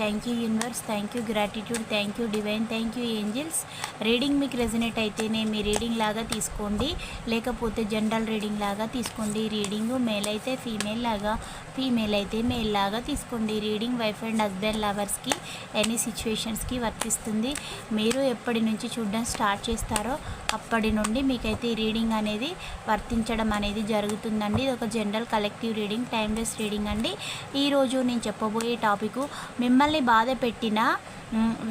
thank you universe thank you gratitude thank you divine thank you angels reading మీకు resonate అయితేనే మీ reading లాగా తీసుకోండి. లేకపోతే జనరల్ రీడింగ్ లాగా తీసుకోండి. రీడింగ్ మేల్ అయితే ఫీమేల్ లాగా ఫీమేల్ అయితే మేల్ లాగా తీసుకోండి. రీడింగ్ వైఫ్ అండ్ హస్బెండ్ లవర్స్కి ఎనీ సిచ్యువేషన్స్కి వర్తిస్తుంది. మీరు ఎప్పటి నుంచి చూడడం స్టార్ట్ చేస్తారో అప్పటి నుండి మీకైతే ఈ రీడింగ్ అనేది వర్తించడం అనేది జరుగుతుందండి. ఇది ఒక general collective reading timeless reading అండి ఈరోజు నేను చెప్పబోయే టాపిక్ మిమ్మల్ని బాధ పెట్టిన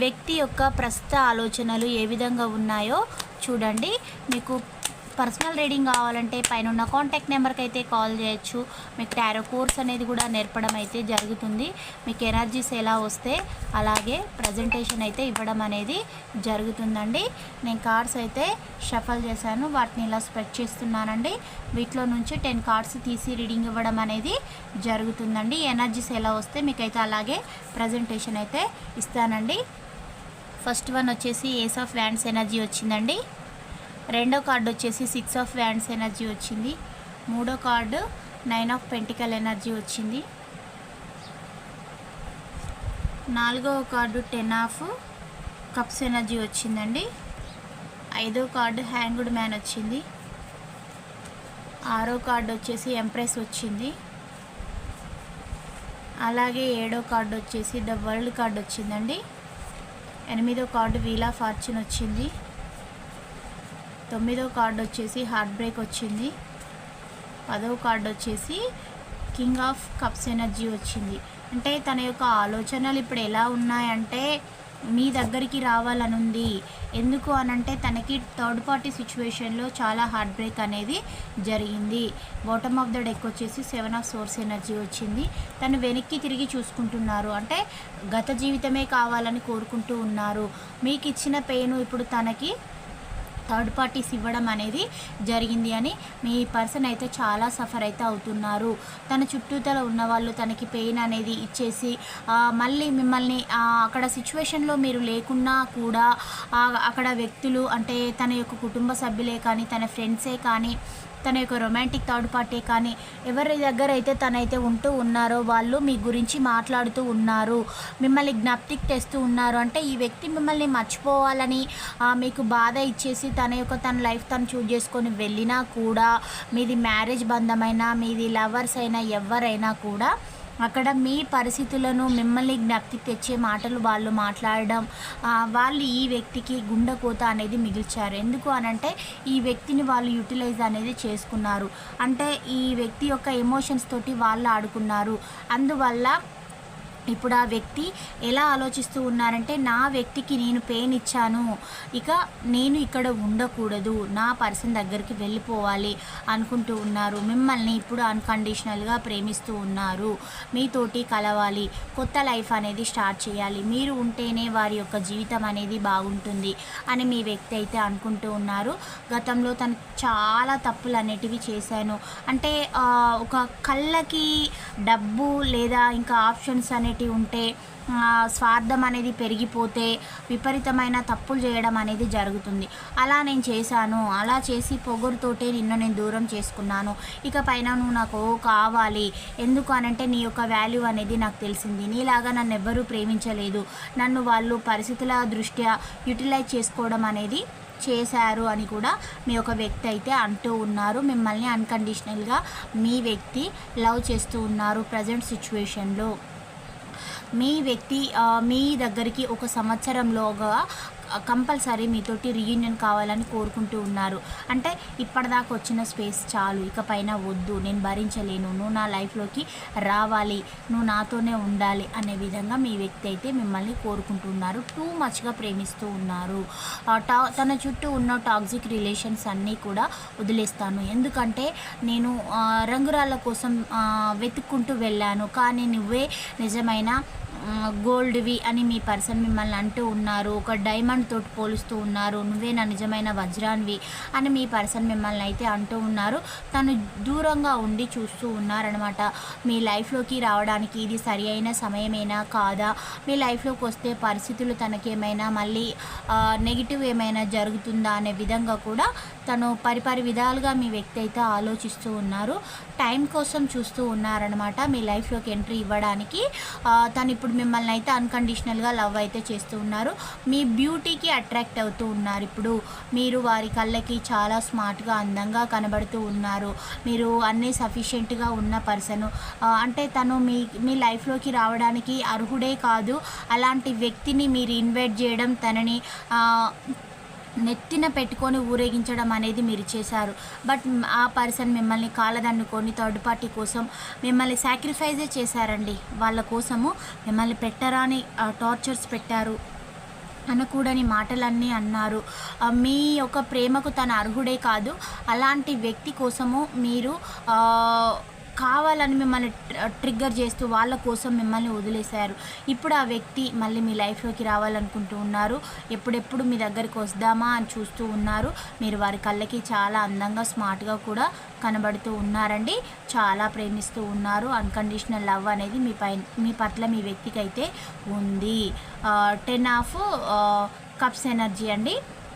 వ్యక్తి యొక్క ప్రస్తుత ఆలోచనలు ఏ విధంగా ఉన్నాయో చూడండి. మీకు పర్సనల్ రీడింగ్ కావాలంటే పైన ఉన్న కాంటాక్ట్ నెంబర్కి అయితే కాల్ చేయొచ్చు. మీకు టారో కోర్స్ అనేది కూడా నేర్పడం అయితే జరుగుతుంది. మీకు ఎనర్జీస్ ఎలా వస్తే అలాగే ప్రజెంటేషన్ అయితే ఇవ్వడం అనేది జరుగుతుందండి. నేను కార్డ్స్ అయితే షఫల్ చేశాను. వాటిని ఇలా స్ప్రెడ్ చేస్తున్నానండి. వీటిలో నుంచి టెన్ కార్డ్స్ తీసి రీడింగ్ ఇవ్వడం అనేది జరుగుతుందండి. ఎనర్జీస్ ఎలా వస్తే మీకైతే అలాగే ప్రజెంటేషన్ అయితే ఇస్తానండి. ఫస్ట్ వన్ వచ్చేసి ఏస్ ఆఫ్ వ్యాండ్స్ ఎనర్జీ వచ్చిందండి. రెండో కార్డు వచ్చేసి సిక్స్ ఆఫ్ వ్యాండ్స్ ఎనర్జీ వచ్చింది. మూడో card nine of pentacle energy వచ్చింది. నాలుగవ card ten of cups energy వచ్చిందండి. ఐదో కార్డు హ్యాంగ్డ్ మ్యాన్ వచ్చింది. ఆరో కార్డు వచ్చేసి ఎంప్రెస్ వచ్చింది. అలాగే ఏడో కార్డు వచ్చేసి ద వరల్డ్ కార్డు వచ్చిందండి. ఎనిమిదో కార్డు వీల్ ఆఫ్ ఫార్చ్యూన్ వచ్చింది. తొమ్మిదో కార్డు వచ్చేసి హార్ట్ బ్రేక్ వచ్చింది. పదో కార్డు వచ్చేసి కింగ్ ఆఫ్ కప్స్ ఎనర్జీ వచ్చింది. అంటే తన యొక్క ఆలోచనలు ఇప్పుడు ఎలా ఉన్నాయంటే మీ దగ్గరికి రావాలని ఉంది ఎందుకు అనంటే తనకి థర్డ్ పార్టీ సిచ్యువేషన్లో చాలా హార్ట్ బ్రేక్ అనేది జరిగింది. బాటమ్ ఆఫ్ ద డెక్ వచ్చేసి సెవెన్ ఆఫ్ సోర్స్ ఎనర్జీ వచ్చింది. తను వెనక్కి తిరిగి చూసుకుంటున్నారు. అంటే గత జీవితమే కావాలని కోరుకుంటూ ఉన్నారు. మీకు ఇచ్చిన పెయిన్ ఇప్పుడు తనకి థర్డ్ పార్టీస్ ఇవ్వడం అనేది జరిగింది అని మీ పర్సన్ అయితే చాలా సఫర్ అయితే అవుతున్నారు. తన చుట్టూతల ఉన్న వాళ్ళు తనకి పెయిన్ అనేది ఇచ్చేసి మళ్ళీ మిమ్మల్ని అక్కడ సిచ్యువేషన్లో మీరు లేకున్నా కూడా అక్కడ వ్యక్తులు అంటే తన యొక్క కుటుంబ సభ్యులే కానీ తన ఫ్రెండ్సే కానీ తన యొక్క రొమాంటిక్ థర్డ్ పార్టీ కానీ ఎవరి దగ్గర అయితే తనైతే ఉంటూ ఉన్నారో వాళ్ళు మీ గురించి మాట్లాడుతూ ఉన్నారు మిమ్మల్ని జ్ఞప్తికి తెస్తూ ఉన్నారు. అంటే ఈ వ్యక్తి మిమ్మల్ని మర్చిపోవాలని మీకు బాధ ఇచ్చేసి తన యొక్క తన లైఫ్ తను చూజ్ చేసుకొని వెళ్ళినా కూడా మీది మ్యారేజ్ బంధమైనా మీది లవర్స్ అయినా ఎవరైనా కూడా అక్కడ మీ పరిస్థితులను మిమ్మల్ని జ్ఞప్తి తెచ్చే మాటలు వాళ్ళు మాట్లాడడం వాళ్ళు ఈ వ్యక్తికి గుండెకోత అనేది మిగిల్చారు. ఎందుకు అనంటే ఈ వ్యక్తిని వాళ్ళు యూటిలైజ్ అనేది చేసుకున్నారు. అంటే ఈ వ్యక్తి యొక్క ఎమోషన్స్ తోటి వాళ్ళు ఆడుకున్నారు. అందువల్ల ఇప్పుడు ఆ వ్యక్తి ఎలా ఆలోచిస్తూ ఉన్నారంటే నా వ్యక్తికి నేను పెయిన్ ఇచ్చాను ఇక నేను ఇక్కడ ఉండకూడదు నా పర్సన్ దగ్గరికి వెళ్ళిపోవాలి అనుకుంటూ ఉన్నారు. మిమ్మల్ని ఇప్పుడు అన్కండిషనల్గా ప్రేమిస్తూ ఉన్నారు. మీతోటి కలవాలి కొత్త లైఫ్ అనేది స్టార్ట్ చేయాలి. మీరు ఉంటేనే వారి యొక్క జీవితం అనేది బాగుంటుంది అని మీ వ్యక్తి అయితే అనుకుంటూ ఉన్నారు. గతంలో తను చాలా తప్పులు అనేటివి చేశాను. అంటే ఒక కళ్ళకి డబ్బు లేదా ఇంకా ఆప్షన్స్ అనే అనేటివి ఉంటే స్వార్థం అనేది పెరిగిపోతే విపరీతమైన తప్పులు చేయడం అనేది జరుగుతుంది. అలా నేను చేశాను. అలా చేసి పొగరుతోటే నిన్ను నేను దూరం చేసుకున్నాను. ఇక పైన నువ్వు నాకు కావాలి. ఎందుకు అనంటే నీ యొక్క వాల్యూ అనేది నాకు తెలిసింది. నీలాగా నన్ను ఎవ్వరూ ప్రేమించలేదు. నన్ను వాళ్ళు పరిస్థితుల దృష్ట్యా యూటిలైజ్ చేసుకోవడం అనేది చేశారు అని కూడా మీ ఒక వ్యక్తి అయితే అంటూ ఉన్నారు. మిమ్మల్ని అన్కండిషనల్గా మీ వ్యక్తి లవ్ చేస్తూ ఉన్నారు ప్రజెంట్ సిచ్యువేషన్లో మీ వ్యక్తి మీ దగ్గరికి ఒక సంవత్సరంలోగా కంపల్సరీ మీతోటి రీయూనియన్ కావాలని కోరుకుంటూ ఉన్నారు. అంటే ఇప్పటిదాకా వచ్చిన స్పేస్ చాలు. ఇక పైన వద్దు. నేను భరించలేను. నువ్వు నా లైఫ్లోకి రావాలి. నువ్వు నాతోనే ఉండాలి అనే విధంగా మీ వ్యక్తి అయితే మిమ్మల్ని కోరుకుంటున్నారు టూ మచ్గా ప్రేమిస్తూ ఉన్నారు. టా తన చుట్టూ ఉన్న టాక్సిక్ రిలేషన్స్ అన్నీ కూడా వదిలేస్తాను. ఎందుకంటే నేను రంగురాళ్ళ కోసం వెతుక్కుంటూ వెళ్ళాను. కానీ నువ్వే నిజమైన గోల్డ్వి అని మీ పర్సన్ మిమ్మల్ని అంటూ ఉన్నారు ఒక డైమండ్ తోటి పోలుస్తూ ఉన్నారు నువ్వే నా నిజమైన వజ్రాన్వి అని మీ పర్సన్ మిమ్మల్ని అయితే అంటూ ఉన్నారు. తను దూరంగా ఉండి చూస్తూ ఉన్నారనమాట మీ లైఫ్లోకి రావడానికి ఇది సరి అయిన సమయమేనా కాదా? మీ లైఫ్లోకి వస్తే పరిస్థితులు తనకేమైనా మళ్ళీ నెగిటివ్ ఏమైనా జరుగుతుందా అనే విధంగా కూడా తను పరిపరి విధాలుగా మీ వ్యక్తి అయితే ఆలోచిస్తూ ఉన్నారు. టైం కోసం చూస్తూ ఉన్నారనమాట మీ లైఫ్లోకి ఎంట్రీ ఇవ్వడానికి. తను ఇప్పుడు మిమ్మల్ని అయితే అన్కండిషనల్గా లవ్ అయితే చేస్తూ ఉన్నారు. మీ బ్యూటీకి అట్రాక్ట్ అవుతూ ఉన్నారు ఇప్పుడు. మీరు వారి కళ్ళకి చాలా స్మార్ట్గా అందంగా కనబడుతూ ఉన్నారు. మీరు అన్నీ సఫిషియెంట్గా ఉన్న పర్సన్ అంటే తను మీ మీ లైఫ్లోకి రావడానికి అర్హుడే కాదు. అలాంటి వ్యక్తిని మీరు ఇన్వైట్ చేయడం తనని నెత్తిన పెట్టుకొని ఊరేగించడం అనేది మీరు చేశారు. బట్ ఆ పర్సన్ మిమ్మల్ని కాలదన్నుకొని థర్డ్ పార్టీ కోసం మిమ్మల్ని సాక్రిఫైజే చేశారండి. వాళ్ళ కోసము మిమ్మల్ని పెట్టరాని టార్చర్స్ పెట్టారు అనకూడని మాటలన్నీ అన్నారు. మీ యొక్క ప్రేమకు తన అర్హుడే కాదు. అలాంటి వ్యక్తి కోసము మీరు కావాలని మిమ్మల్ని ట్రిగ్గర్ uh, చేస్తూ వాళ్ళ కోసం మిమ్మల్ని వదిలేశారు. ఇప్పుడు ఆ వ్యక్తి మళ్ళీ మీ లైఫ్లోకి రావాలనుకుంటూ ఉన్నారు. ఎప్పుడెప్పుడు మీ దగ్గరికి వద్దామా అని చూస్తూ ఉన్నారు. మీరు వారి కళ్ళకి చాలా అందంగా స్మార్ట్గా కూడా కనబడుతూ ఉన్నారండి. చాలా ప్రేమిస్తూ ఉన్నారు. అన్కండిషనల్ లవ్ అనేది మీ పై మీ పట్ల మీ వ్యక్తికి అయితే ఉంది టెన్ ఆఫ్ కప్స్ ఎనర్జీ అండి.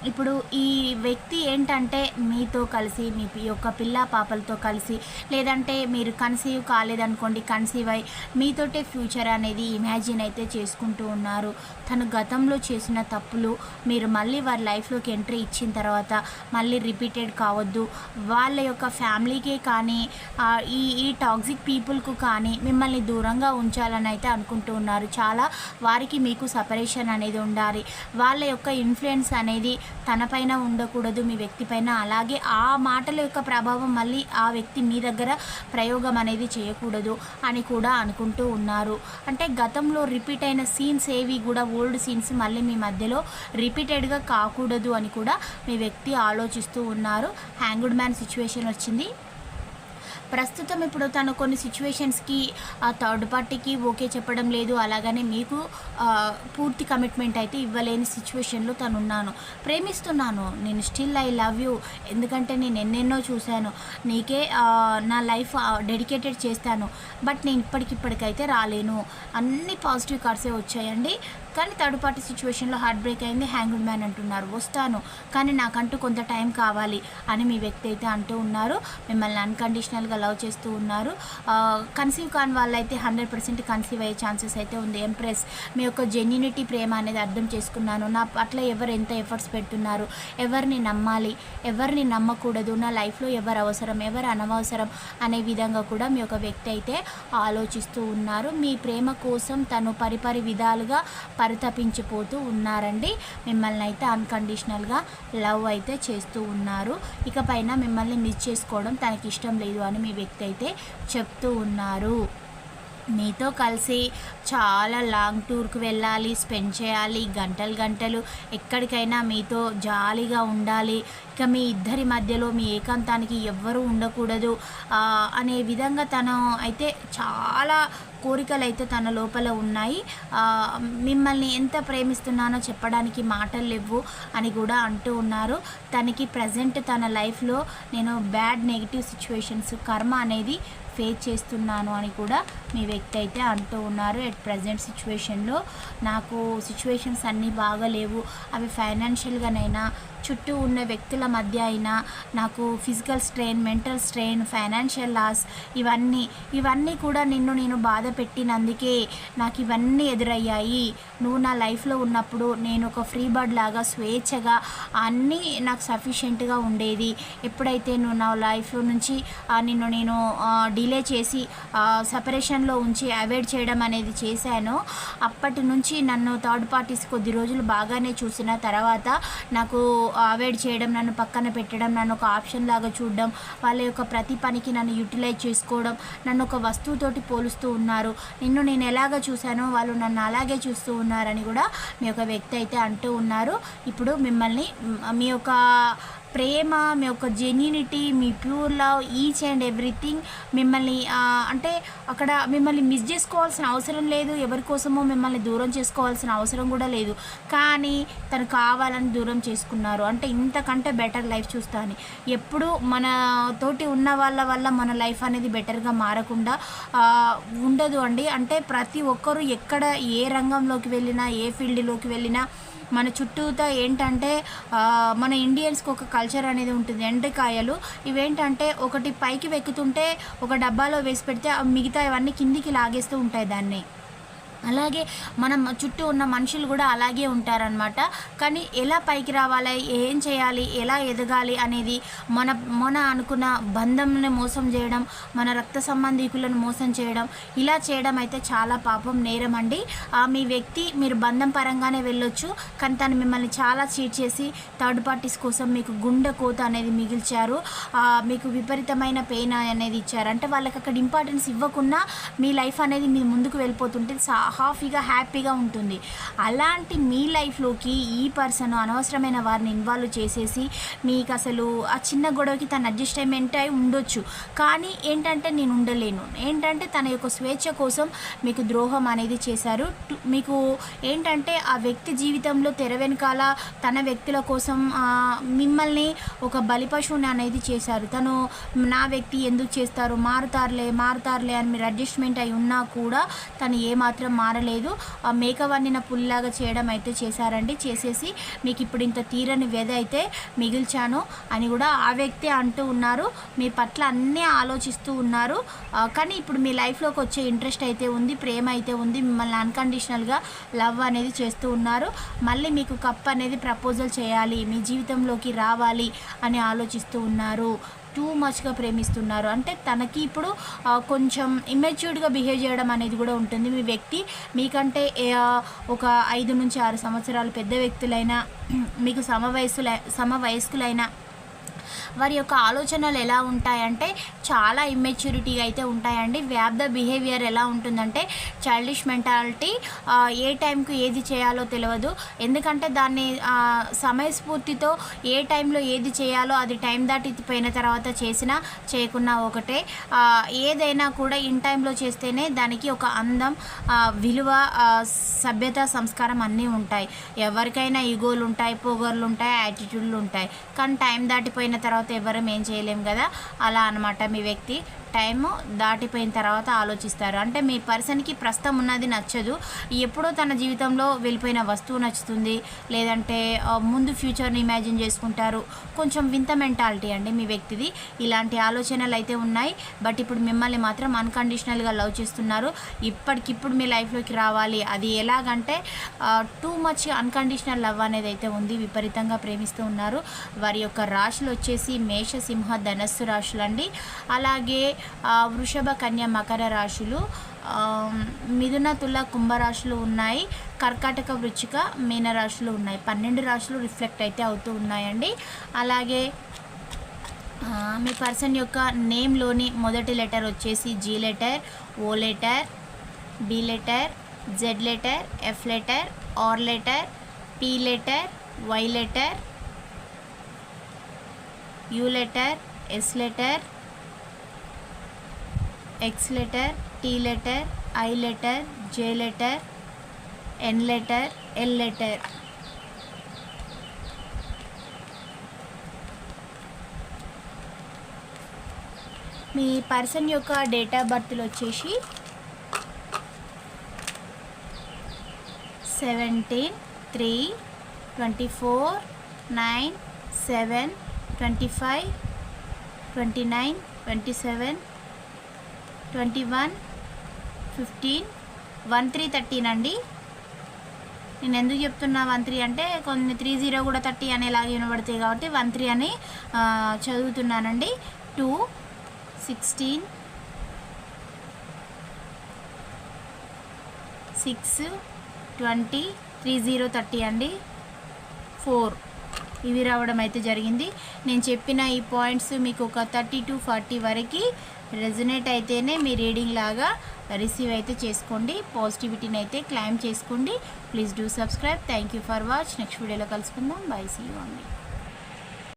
ఇప్పుడు ఈ వ్యక్తి ఏంటంటే మీతో కలిసి మీ యొక్క పిల్ల పాపలతో కలిసి లేదంటే మీరు కన్సీవ్ కాలేదనుకోండి కన్సీవ్ అయి మీతోటే ఫ్యూచర్ అనేది ఇమాజిన్ అయితే చేసుకుంటూ ఉన్నారు. తను గతంలో చేసిన తప్పులు మీరు మళ్ళీ వారి లైఫ్లోకి ఎంట్రీ ఇచ్చిన తర్వాత మళ్ళీ రిపీటెడ్ కావద్దు. వాళ్ళ యొక్క ఫ్యామిలీకే కానీ ఈ ఈ టాక్సిక్ పీపుల్కు కానీ మిమ్మల్ని దూరంగా ఉంచాలని అయితే అనుకుంటూ ఉన్నారు. చాలా వారికి మీకు సపరేషన్ అనేది ఉండాలి. వాళ్ళ యొక్క ఇన్ఫ్లుయెన్స్ అనేది తనపైన ఉండకూడదు మీ వ్యక్తి పైన. అలాగే ఆ మాటల యొక్క ప్రభావం మళ్ళీ ఆ వ్యక్తి మీ దగ్గర ప్రయోగం అనేది చేయకూడదు అని కూడా అనుకుంటూ ఉన్నారు. అంటే గతంలో రిపీట్ అయిన సీన్స్ ఏవి కూడా ఓల్డ్ సీన్స్ మళ్ళీ మీ మధ్యలో రిపీటెడ్గా కాకూడదు అని కూడా మీ వ్యక్తి ఆలోచిస్తూ ఉన్నారు. హ్యాంగుడ్ మ్యాన్ సిచ్యువేషన్ వచ్చింది. ప్రస్తుతం ఇప్పుడు తను కొన్ని సిచ్యువేషన్స్కి ఆ థర్డ్ పార్టీకి ఓకే చెప్పడం లేదు. అలాగనే మీకు పూర్తి కమిట్మెంట్ అయితే ఇవ్వలేని సిచ్యువేషన్లో తను ఉన్నాను ప్రేమిస్తున్నాను. నేను స్టిల్ ఐ లవ్ యూ ఎందుకంటే నేను ఎన్నెన్నో చూశాను. నీకే నా లైఫ్ డెడికేటెడ్ చేస్తాను. బట్ నేను ఇప్పటికిప్పటికైతే రాలేను. అన్ని పాజిటివ్ కార్డ్సే వచ్చాయండి. కానీ థర్డ్ పార్టీ సిచ్యువేషన్లో హార్ట్ బ్రేక్ అయింది హ్యాంగ్డ్ మ్యాన్ అంటున్నారు. వస్తాను కానీ నాకంటూ కొంత టైం కావాలి అని మీ వ్యక్తి అయితే అంటూ ఉన్నారు. మిమ్మల్ని అన్కండిషనల్గా లవ్ చేస్తూ ఉన్నారు. కన్సీవ్ కాని వాళ్ళైతే హండ్రెడ్ పర్సెంట్ కన్సీవ్ అయ్యే ఛాన్సెస్ అయితే ఉంది. ఎంప్రెస్ మీ యొక్క జెన్యునిటీ ప్రేమ అనేది అర్థం చేసుకున్నాను. నా పట్ల ఎవరు ఎంత ఎఫర్ట్స్ పెడుతున్నారు? ఎవరిని నమ్మాలి? ఎవరిని నమ్మకూడదు? నా లైఫ్లో ఎవరు అవసరం? ఎవరు అనవసరం? అనే విధంగా కూడా మీ యొక్క వ్యక్తి అయితే ఆలోచిస్తూ ఉన్నారు. మీ ప్రేమ కోసం తను పరిపరి విధాలుగా పరితపించిపోతూ ఉన్నారండి. మిమ్మల్ని అయితే అన్కండిషనల్గా లవ్ అయితే చేస్తూ ఉన్నారు. ఇకపైన మిమ్మల్ని మిస్ చేసుకోవడం తనకి ఇష్టం లేదు అని మీ వ్యక్తి అయితే చెప్తూ ఉన్నారు. మీతో కలిసి చాలా లాంగ్ టూర్కి వెళ్ళాలి స్పెండ్ చేయాలి గంటలు గంటలు ఎక్కడికైనా మీతో జాలీగా ఉండాలి. ఇక మీ ఇద్దరి మధ్యలో మీ ఏకాంతానికి ఎవ్వరూ ఉండకూడదు. అనే విధంగా తను అయితే చాలా కోరికలు అయితే తన లోపల ఉన్నాయి. మిమ్మల్ని ఎంత ప్రేమిస్తున్నానో చెప్పడానికి మాటలు లేవు అని కూడా అంటూ ఉన్నారు. తనకి ప్రజెంట్ తన లైఫ్లో నేను బ్యాడ్ నెగిటివ్ సిచ్యువేషన్స్ కర్మ అనేది ఫేస్ చేస్తున్నాను అని కూడా మీ వ్యక్తి అయితే అంటూ ఉన్నారు. ఎట్ ప్రజెంట్ సిచ్యువేషన్లో నాకు సిచ్యువేషన్స్ అన్నీ బాగలేవు. అవి ఫైనాన్షియల్గానైనా చుట్టూ ఉన్న వ్యక్తుల మధ్య అయినా నాకు physical strain mental strain financial loss ఇవన్నీ ఇవన్నీ కూడా నిన్ను నేను బాధ పెట్టినందుకే నాకు ఇవన్నీ ఎదురయ్యాయి. నువ్వు నా లైఫ్లో ఉన్నప్పుడు నేను ఒక ఫ్రీ బర్డ్ లాగా స్వేచ్ఛగా అన్నీ నాకు సఫిషియెంట్గా ఉండేది. ఎప్పుడైతే నువ్వు నా లైఫ్లో నుంచి నిన్ను నేను డిలే చేసి సపరేషన్లో ఉంచి అవాయిడ్ చేయడం అనేది చేశానో అప్పటి నుంచి నన్ను థర్డ్ పార్టీస్ కొద్ది రోజులు బాగానే చూసిన తర్వాత నాకు అవాయిడ్ చేయడం నన్ను పక్కన పెట్టడం నన్ను ఒక ఆప్షన్ లాగా చూడడం వాళ్ళ యొక్క ప్రతి పనికి నన్ను యూటిలైజ్ చేసుకోవడం నన్ను ఒక వస్తువుతోటి పోలుస్తూ ఉన్నారు. నిన్ను నేను ఎలాగ చూశానో వాళ్ళు నన్ను అలాగే చూస్తూ ఉన్నారని కూడా మీ యొక్క వ్యక్తి అయితే అంటూ ఉన్నారు. ఇప్పుడు మిమ్మల్ని మీ యొక్క ప్రేమ మీ యొక్క genuinity me pure love each and everything మిమ్మల్ని అంటే అక్కడ మిమ్మల్ని మిస్ చేసుకోవాల్సిన అవసరం లేదు. ఎవరి కోసమో మిమ్మల్ని దూరం చేసుకోవాల్సిన అవసరం కూడా లేదు. కానీ తను కావాలని దూరం చేసుకున్నారు. అంటే ఇంతకంటే బెటర్ లైఫ్ చూస్తాను. ఎప్పుడు మన తోటి ఉన్న వాళ్ళ వల్ల మన లైఫ్ అనేది బెటర్గా మారకుండా ఉండదు అండి. అంటే ప్రతి ఒక్కరూ ఎక్కడ ఏ రంగంలోకి వెళ్ళినా ఏ ఫీల్డ్లోకి వెళ్ళినా మన చుట్టూతా ఏంటంటే మన ఇండియన్స్కి ఒక కల్చర్ అనేది ఉంటుంది. ఎండ్రికాయలు ఇవేంటంటే ఒకటి పైకి వెక్కుతుంటే ఒక డబ్బాలో వేసి పెడితే మిగతా ఇవన్నీ కిందికి లాగేస్తూ ఉంటాయి దాన్ని. అలాగే మనం చుట్టూ ఉన్న మనుషులు కూడా అలాగే ఉంటారనమాట కానీ ఎలా పైకి రావాలి? ఏం చేయాలి? ఎలా ఎదగాలి అనేది మన మన అనుకున్న బంధంని మోసం చేయడం మన రక్త సంబంధికులను మోసం చేయడం ఇలా చేయడం అయితే చాలా పాపం నేరం అండి. మీ వ్యక్తి మీరు బంధం పరంగానే వెళ్ళొచ్చు. కానీ తను మిమ్మల్ని చాలా చీట్ చేసి థర్డ్ పార్టీస్ కోసం మీకు గుండె కోత అనేది మిగిల్చారు. మీకు విపరీతమైన పెయిన్ అనేది ఇచ్చారు. అంటే వాళ్ళకి అక్కడ ఇంపార్టెన్స్ ఇవ్వకుండా మీ లైఫ్ అనేది మీ ముందుకు వెళ్ళిపోతుంటే సా హాఫీగా హ్యాపీగా ఉంటుంది. అలాంటి మీ లైఫ్లోకి ఈ పర్సన్ అనవసరమైన వారిని ఇన్వాల్వ్ చేసేసి మీకు అసలు ఆ చిన్న గొడవకి తన అడ్జస్ట్మెంట్ అయి ఉండొచ్చు. కానీ ఏంటంటే నేను ఉండలేను. ఏంటంటే తన యొక్క స్వేచ్ఛ కోసం మీకు ద్రోహం అనేది చేశారు. మీకు ఏంటంటే ఆ వ్యక్తి జీవితంలో తెర వెనకాల తన వ్యక్తుల కోసం మిమ్మల్ని ఒక బలిపశువుని అనేది చేశారు. తను నా వ్యక్తి ఎందుకు చేస్తారు మారుతారులే మారుతారులే అని మీరు అడ్జస్ట్మెంట్ అయి ఉన్నా కూడా తను ఏమాత్రం మారలేదు. మేకవన్నిన మేక వండిన పుల్లాగా చేయడం అయితే చేశారండి. చేసేసి మీకు ఇప్పుడు ఇంత తీరని వ్యధ అయితే మిగిల్చాను అని కూడా ఆ వ్యక్తి అంటూ ఉన్నారు. మీ పట్ల అన్నీ ఆలోచిస్తూ ఉన్నారు. కానీ ఇప్పుడు మీ లైఫ్లోకి వచ్చే ఇంట్రెస్ట్ అయితే ఉంది ప్రేమ అయితే ఉంది. మిమ్మల్ని అన్కండిషనల్గా లవ్ అనేది చేస్తూ ఉన్నారు. మళ్ళీ మీకు కప్ అనేది ప్రపోజల్ చేయాలి మీ జీవితంలోకి రావాలి అని ఆలోచిస్తూ ఉన్నారు. టూ మచ్గా ప్రేమిస్తున్నారు. అంటే తనకి ఇప్పుడు కొంచెం ఇమ్మెచ్యూర్డ్గా బిహేవ్ చేయడం అనేది కూడా ఉంటుంది. మీ వ్యక్తి మీకంటే ఒక ఐదు నుంచి ఆరు సంవత్సరాలు పెద్ద వ్యక్తులైనా మీకు సమవయస్సులై సమవయస్కులైనా వారి యొక్క ఆలోచనలు ఎలా ఉంటాయంటే చాలా ఇమ్మెచ్యూరిటీగా అయితే ఉంటాయండి. వ్యాప్ ద బిహేవియర్ ఎలా ఉంటుందంటే చైల్డిష్ మెంటాలిటీ ఏ టైంకు ఏది చేయాలో తెలియదు ఎందుకంటే దాన్ని సమయస్ఫూర్తితో ఏ టైంలో ఏది చేయాలో అది టైం దాటిపోయిన తర్వాత చేసినా చేయకున్నా ఒకటే. ఏదైనా కూడా ఇన్ టైంలో చేస్తేనే దానికి ఒక అందం విలువ సభ్యత సంస్కారం అన్నీ ఉంటాయి. ఎవరికైనా ఈగోలు ఉంటాయి పొగర్లు ఉంటాయి యాటిట్యూడ్లు ఉంటాయి. కానీ టైం దాటిపోయిన తర్వాత ఎవరం ఏం చేయలేం కదా. అలా అనమాట మీ వ్యక్తి. టైం దాటిపోయిన తర్వాత ఆలోచిస్తారు. అంటే మీ పర్సన్కి ప్రస్తుతం ఉన్నది నచ్చదు. ఎప్పుడో తన జీవితంలో వెళ్ళిపోయిన వస్తువు నచ్చుతుంది. లేదంటే ముందు ఫ్యూచర్ని ఇమాజిన్ చేసుకుంటారు. కొంచెం వింత మెంటాలిటీ అండి మీ వ్యక్తిది. ఇలాంటి ఆలోచనలు అయితే ఉన్నాయి. బట్ ఇప్పుడు మిమ్మల్ని మాత్రం అన్కండిషనల్గా లవ్ చేస్తున్నారు. ఇప్పటికిప్పుడు మీ లైఫ్లోకి రావాలి. అది ఎలాగంటే టూ మచ్ అన్కండిషనల్ లవ్ అనేది అయితే ఉంది. విపరీతంగా ప్రేమిస్తూ ఉన్నారు. వారి యొక్క రాశులు వచ్చేసి మేష సింహ ధనస్సు రాశులు అండి అలాగే వృషభ కన్య మకర రాశులు మిథున తుల కుంభరాశులు ఉన్నాయి. కర్కాటక వృచ్చిక మీనరాశులు ఉన్నాయి. పన్నెండు రాశులు రిఫ్లెక్ట్ అయితే అవుతూ ఉన్నాయండి. అలాగే మీ పర్సన్ యొక్క నేమ్లోని మొదటి లెటర్ వచ్చేసి G letter O letter B letter Z letter F letter R letter P letter Y letter U letter S letter X letter T letter I letter J letter N letter L letter me person యొక్క date of బర్త్లు వచ్చేసి seventeen three twenty four nine seven twenty five twenty nine twenty seven twenty one fifteen one three thirteen అండి. నేను ఎందుకు చెప్తున్నా one three అంటే కొన్ని three zero కూడా థర్టీ అనేలాగా వినబడతాయి కాబట్టి వన్ త్రీ అని చదువుతున్నానండి. Two sixteen six twenty three zero thirty అండి. ఫోర్. ఇవి రావడం అయితే జరిగింది. నేను చెప్పిన ఈ పాయింట్స్ మీకు ఒక థర్టీ టు ఫార్టీ వరకు రెజనేట్ అయితేనే మీ రీడింగ్ లాగా రిసీవ్ అయితే చేసుకోండి. పాజిటివిటీని అయితే క్లైమ్ చేసుకోండి. Please do subscribe. Thank you for watch. Next వీడియోలో కలుసుకుందాం. బై. సీ యూ అండి.